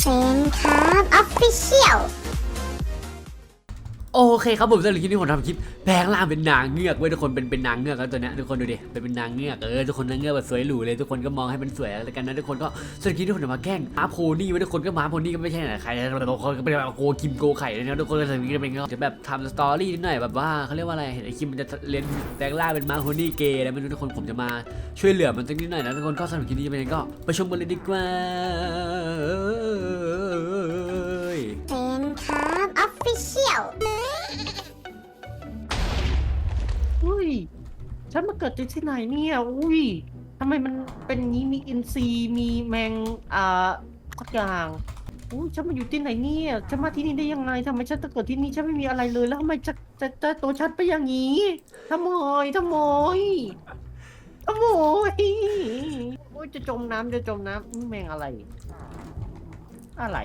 เซนครับออฟฟิเชียลโอเคครับผมสำหรับคลิปนี้ผมทำคลิปแปลงร่างเป็นนางเงือกเว้ยทุกคนเป็นเป็นนางเงือกแล้วตัวเนี้ยทุกคนดูดิเป็นเป็นนางเงือกเออทุกคนนางเงือกแบบสวยหรูเลยทุกคนก็มองให้มันสวยแล้วกันนะทุกคนก็สำหรับคลิปที่ผมจะมาแกล้งม้าโพนี่เว้ยทุกคนก็ม้าโพนี่ก็ไม่ใช่ไหนใครนะทุกคนก็เป็นแบบโกคิมโกไข่เลยนะทุกคนก็สำหรับคลิปนี้เป็นก็จะแบบทำสตอรี่นิดหน่อยแบบว่าเขาเรียกว่าอะไรเห็นไอคิมมันจะเรียนแปลงร่างเป็นม้าโพนี่เกย์อะไรไม่รู้ทุกคนผมจะมาช่วยเหลือมันสักนิดหน่อยนะทุกคนก็สำหรับคลิปนี้เป็นไงก็ไปชมกันเลยดีกว่า ย ฉันมาเกิดที่ไหนเนี่ย อุ้ยทำไมมันเป็นงนี้มีอินทรีมีแมงอ่าสักอย่างอุ้ยฉันมาอยู่ที่ไหนเนี่ยฉันมาที่นี่ได้ยังไงทำไมฉันต้องเกิดที่นี่ฉันไม่มีอะไรเลยแล้วทำไมจะจะจะตัวฉันไปอย่างนี้ทำไมทำไมทำไมโอ้ยจะจมน้ำจะจมน้ำอื้อแมงอะไร อะไร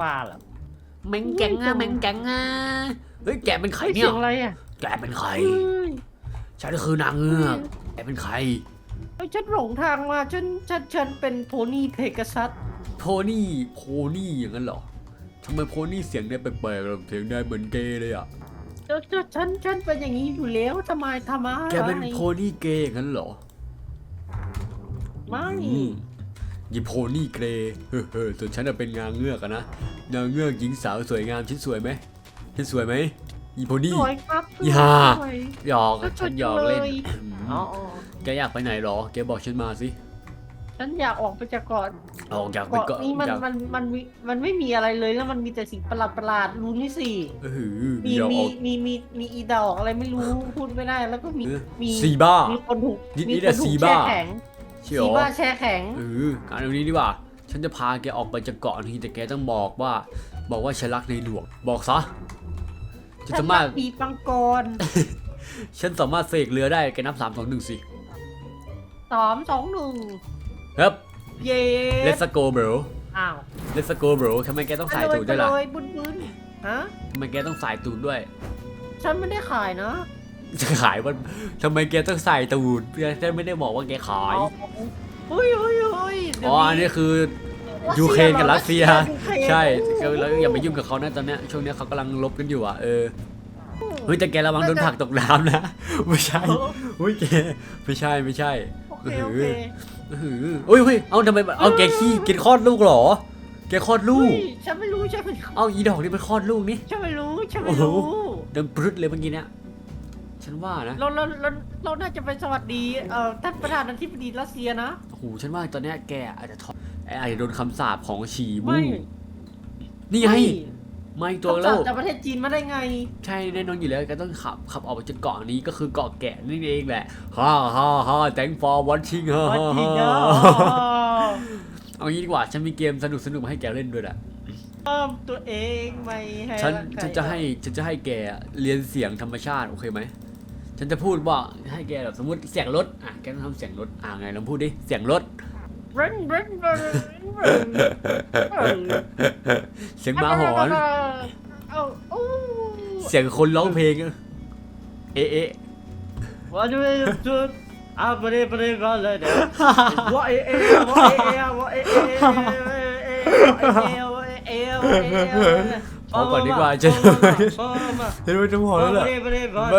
ปลาเหรอแมงแกงอะแมงแกงอะเฮ้ยแกเป็นใครเฮ้ยเนี่เสียยงอะไรอะ แกเป็นใครเฮ้ยฉันคือนางเงือกแกเป็นใครเฮ้ยฉันหลงทางมาฉันฉันฉันเป็นโพนี่เพกาซัสโพนี่โพนี่อย่างนั้นเหรอทำไมโพนี่เสียงได้แปลกๆแบบเสียงได้เหมือนเกย์เลยอะ เจ้าเจ้าฉันฉันเป็นอย่างนี้อยู่แล้วทำไมทำไมแกเป็นโพนี่เกย์อย่างนั้นเหรอไม่อืมยีโพนี่เกย์เฮ้อๆส่วนฉันน่ะเป็นนางเงือกอะนะนางเงือกหญิงสาวสวยงามฉันสวยไหมฉันสวยไหม ยีโพนี่สวยครับอย่า สวย หยอกก็สวยฉันหยอกเล่นจังเลย อืมอ๋ออ๋อแกอยากไปไหนเหรอ แกบอกฉันมาสิฉันอยากออกไปจากเกาะออกอยากไปเกาะเกาะนี้มันอยากมันมันมีมันไม่มีอะไรเลยแล้วมันมีแต่สิ่งประหลาดประหลาดๆรู้นี่สิเออมีอยากมีออก มีมีมีอีดอกอะไรไม่รู้พูดไม่ได้แล้วก็มีเออมีซีบ้า มีคนถูกนี่มีนี่คแหละนถูซีกบ้า แช่แข็งเชียวซีบ้าแช่แข็ง เออการเอานี้ดีกว่า ฉันจะพาแกออกไปจากเกาะนี้แต่แกต้องบอกว่า บอกว่าฉันรักในหลวง บอกซะ ฉันสามารถปีปังกรฉันสามารถเสกเรือได้แกนับสามสองหนึ่งสิสามสองหนึ่งครับเย้ let's go bro อ้าว let's go bro ทำไมแกต้องไปสายเลตูยดไปด้วยเลล่ะยบุญบุญฮะทำไมแกต้องสายตูดด้วย ฉันไม่ได้ขายนะจะขายว่าทำไมแกต้องใส่ตูดฉันไม่ได้บอกว่าแกขายเฮ้ยเฮ้ยเฮ้ยเดี๋ยวอ๋ออันนี้คือ ยูเครนกับรัสเซียยูเครนใช่ก็แล้วอย่าไปยุ่งกับเขานะตอนเนี้ยช่วงเนี้ยเขากำลังลบกันอยู่อะเออเฮ้ยแต่แกระวังโดนผลักตกน้ำนะไม่ใช่เฮ้ยแกไม่ใช่ไม่ใช่โอเคโอเคอื้อหือเฮ้ยเฮ้ยเอาทำไมเอาแกขี้กินคลอดลูกเหรอ แกคลอดลูเฮ้กยฉันไม่รู้ฉันไม่รู้เอาอีดอกนี่มันคลอดลูกนี่ฉันไม่รู้ฉันไม่รู้เดินปรึดเลยเมื่อกี้เนี่ยฉันว่านะเราเราเราเราน่าจะไปสวัสดีเอ่อท่านประธานาธิบดีรัสเซียนะโอ้โหฉันว่าตอนเนี้ยแกอาจจะท้อ งอาจจะโดนคำสาปของฉีไม่ บู่นี่ไงไม่ตัวคำแล้สั่วงจากประเทศจีนมาได้ไง ใช่แน่นอนอยู่แล้วแก็ต้องขับขับออกไปจากเกาะนี้ก็คือเกาะแกะนี่เองแหละฮ่าฮ่าฮ่า thank for watching ฮ่าวัดฮ่าจีนฮ่าเนาะเอางี้ดีกว่าฉันมีเกมสนุกสนุกๆมาให้แกเล่นด้วยแหละเพิ่มตัวเองไม่ให้ฉันรักใครฉันจะให้ฉันจะให้แกเรียนเสียงธรรมชาติ โอเคไหมฉันจะพูดว่าให้แกแบบสมมติเสียงรถอะแกต้องทำเสียงรถอะไงลองพูดดิเสียงรถ เร่นเร่นเร่นเร่นเร่นเสียงหมาหอน เอาโอ้เสียงคนร้องเพลงอะเอ๊ะเอ๊ะว่าจะไปจุดอะไปเลยไปเลยก่อนเลยเดี๋ยวว่าเอเอว่าเอเอว่าเอเอว่าเอเอว่าเอเอพอก่อนดีกว่าจะมาเห็นว่าจะพอแล้วแหละไปเลยก่อน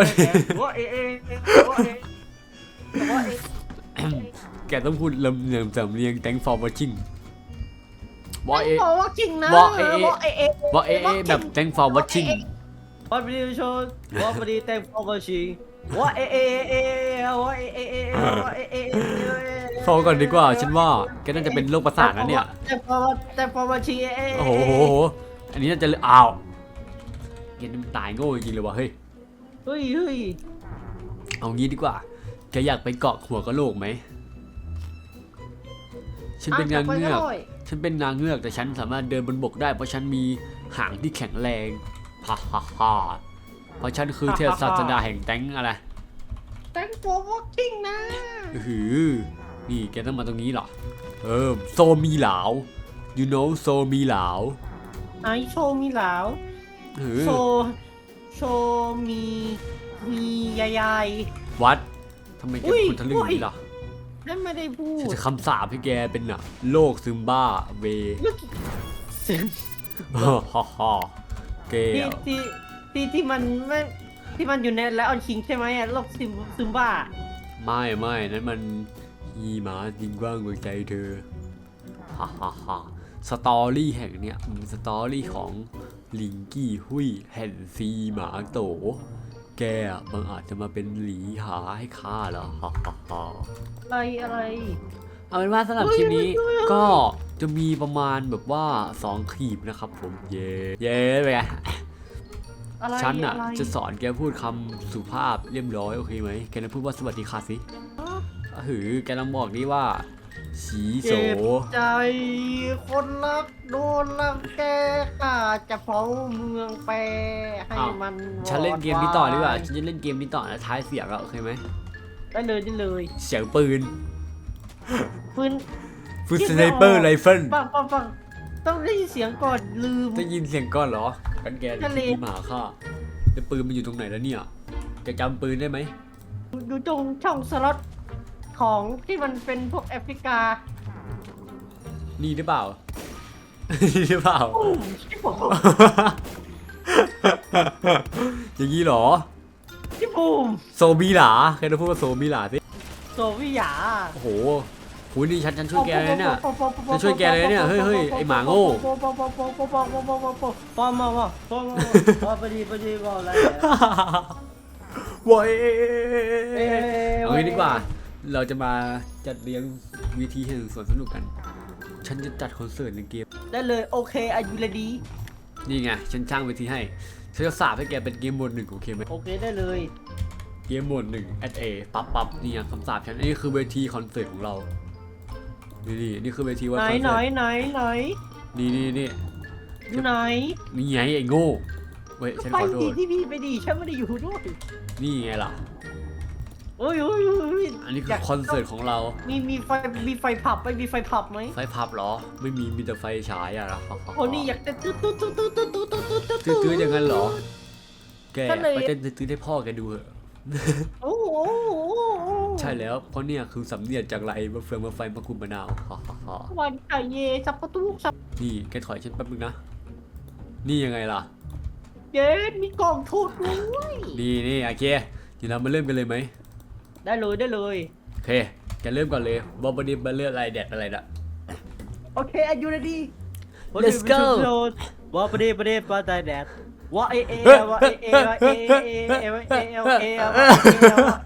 ว่าเอเอว่าเอว่าเอ แกต้องพูดลำเนียงสำเนียง thank for watching ว่าเอ๊ะบอกว่าจริงนะว่าเอเอว่าเอเอว่าเอ๊ะเอ๊ะแบบ thank for watching ว่าไม่ได้ชนว่าไม่ได้แต่งตัวมาชิงว่าเอเอเอว่าเอเอเอว่าเอเอพอก่อนดีกว่า ฉันว่าแกน่าจะเป็นโรคประสาทนะเนี่ย แต่พอแต่พอมาชิงเอโอ้โหโหโหอันนี้น่าจะอ้าวแกนี่มันตายโง่จริงๆเลยวะเฮ้ย เฮ้ยเฮ้ยเอางี้ดีกว่า แกอยากไปเกาะหัวกะโหลกไหม ฉันเป็นนางเงือกฉันเป็นนางเงือกแต่ฉันสามารถเดินบนบกได้ เพราะฉันมีหางที่แข็งแรงฮ่าฮ่าฮ่าเพราะฉันคือเทพศาสดาแห่งแตงอะไรแต่งตัวว่าจริงนะอื้อหือนี่แกต้องมาตรงนี้เหรอเออโซมีเหลา you know โซมีเหลาไอโชว์มีหลาวเออโชโชมีมียายายวัดทำไมแกอุ้ยคุณทะลึ่งอย่างนี้ล่ะ ฉันไม่ได้พูฉันดจะคำสาปให้แกเป็นน่ะโรคซึมบ้าเวเสียงฮ่าฮ่าฮ่าแกที่อะที่ที่ที่มันไม่ที่มันอยู่ในแล้วออนคิงใช่ไหมอะโรคซึมซึมบ้าไม่ไม่นั้นมันฮีหมาจริงกว้างกว่าใจเธอฮ่าฮ่าฮ่าสตอรี่แห่งเนี้ยมันเป็นสตอรี่ของลิงกี้หุยแห่นซีหมาโต แกอะมันอาจจะมาเป็นหลีหาให้ข้าเหรอฮ่าฮ่าฮ่าอะไรอะไร เอาเป็นว่าสำหรับคลิปนี้เฮ้ยเฮ้ยเฮ้ยก็จะมีประมาณแบบว่า2ขีบนะครับผมเย้เย้ไปไงอะไรฉันอะ ไรจะสอนแกพูดคำสุภาพเรียบร้อยโอเคไหมแกจะพูดว่าสวัสดีค่ะสิหือแกลองบอกนี่ว่า สีโส เจ็บใจคนรักโดนรังแกข้าจะเผาเมืองแปรให้อ้าว มันฉันเล่นเกมนี้ต่อดีกว่าวฉันจะเล่นเกมนี้ต่อนะท้ายเสียงอะโอเคไหม ได้เลยได้เลยเสียงปืนปืนฟืนคิสดไนไม่ออก เปอร์ไรเฟิลฟังฟังฟังต้องได้ยินเสียงก่อนลืม ได้ยินเสียงก้อนเหรอ กันแกทะเลที่หมาค่ะแล้วปืนมันอยู่ตรงไหนแล้วเนี่ยแกจำปืนได้ไหมดูตรงช่องสล็อต ของที่มันเป็นพวกแอฟริกานี่หรือเปล่า นี่หรือเปล่า โอ้ยที่ผมอย่างนี้เหรอที่ผมโซบีหลาใครจะพูดว่าโซบีหลาสิโซวิยาโอ้โหโหนี่ฉันฉันช่วยแกเลยเนี่ย จะช่วยแกเลยเนี่ย เฮ้ยเฮ้ยไอ้หมาโง่ปอปอปอปอปอปอปอปอปอปอปอมาว่าปอมาว่าพอดีพอดีบอกอะไรโว้ยเอ๊ะเอางี้ดีกว่า เราจะมาจัดเลี้ยงวิธีแห่งสวนสนุกกัน ฉันจะจัดคอนเสิร์ตในเกม ได้เลยโอเคอายุเลดีนี่ไง ฉันจ้างเวทีให้ ฉันจะสาบให้แกเป็นเกมโหมดหนึ่งโอเคไหมโอเคได้เลยเกมโหมดหนึ่งแอดเอปับปับนี่ไงคำสาบฉัน นี่คือเวทีคอนเสิร์ตของเรา นี่นี่นี่คือเวทีว่าไหนคอนไหนเสิร์ตไหนไหนนี่นี่นี่อยู่ไหนนี่ไงไอ้โง่ เว้ยฉันไปขอโทดีษที่พี่ไปดีฉันไม่ได้อยู่ด้วยนี่ไงล่ะ โอ้ยโอ้ยโอ้ยอันนี้คือคอนเสิร์ตของเรา มีมีไฟมีไฟผับไปมีไฟผับไหมไฟพับเหรอ ไม่มีมีแต่ไฟฉายอะนะโอ้นี่อยากจะตื้อตื้อตื้อตื้อตื้อตื้อตื้อตื้อตื้ อๆอย่างนั้นเหรอ แกก็เลย ไปเต้นตื้อๆให้พ่อแกดูเหอะ โอ้โหใช่แล้ว เพราะเนี่ยคือสำเนียงจากไรมะเฟืองมะไฟมะคุมมะนาวฮ่าฮ่าฮ่าวันไก่เยสับประตูสับนี่แกถอยฉันแป๊บนึงนะ นี่ยังไงล่ะ เย็นมีกล่องทูดด้วย นี่นี่โอเคเดี๋ยวเรามาเริ่มกันเลยไหม ได้เลยได้เลย โอเคแกเริ่มก่อนเลยบอบดีบัลเลอร์อะไรแดดอะไรนะ โอเคอายุเลดี Let's go ว่าประเดี๋ยวประเดี๋ยวประเดี๋ยวแดดว่าเอเอว่าเอเอว่าเอเอเอว่าเอเอว่าเอเอว่าเอว่าเอเอฟามามาฟามามาฟามามาฟามามาฟามามาฟามามาว่า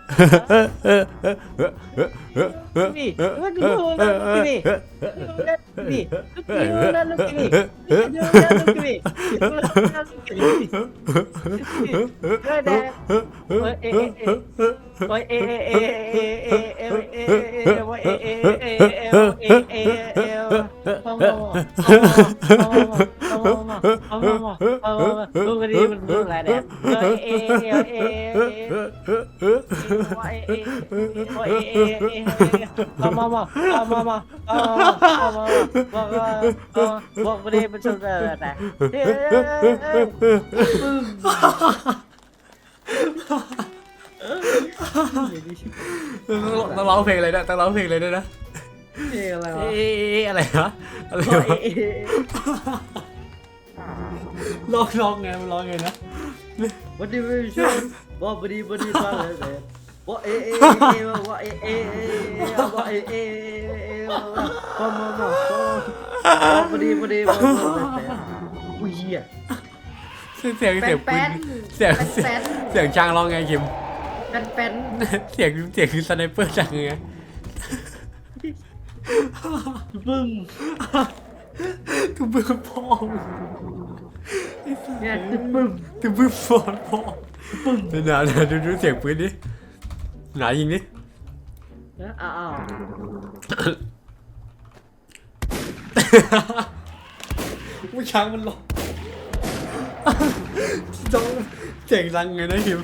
Ini, lagu ini, ini, ini, ini, ini, ini, ini, มามามามามาบอกไม่ได้มันชนเลยนะต้องร้องเพลงอะไรนะต้องร้องเพลงอะไรด้วยนะเพลงอะไรวะเอ๊เอะไรวะอะไรวะอ้องร้องไงมันร้องไงนะวันนี้ไม่ชนบอกวันนี้วันนี้บ้าเลย ว่าเอเอเอว่าเอเอว่าเอเอว่ามามาว่าวันนี้วันนี้มาเลยแต่อุ้ยเหี้ยเสียงเสียงเสียงปืนแป้นเสียงเสียงช้างร้องไงคิมแป้นแป้นเสียงเสียงคือสไนเปอร์จังไงบึ้มคือมือพ่องเนี่ยบึ้มคือมือฟอนพ่อเดี๋ยวนะเดี๋ยวดูดูเสียงปืนดิ ไหนยิงดิอ้าวผู้ช้างมันหลอจ้องเจ๋งจังไงนะฮิม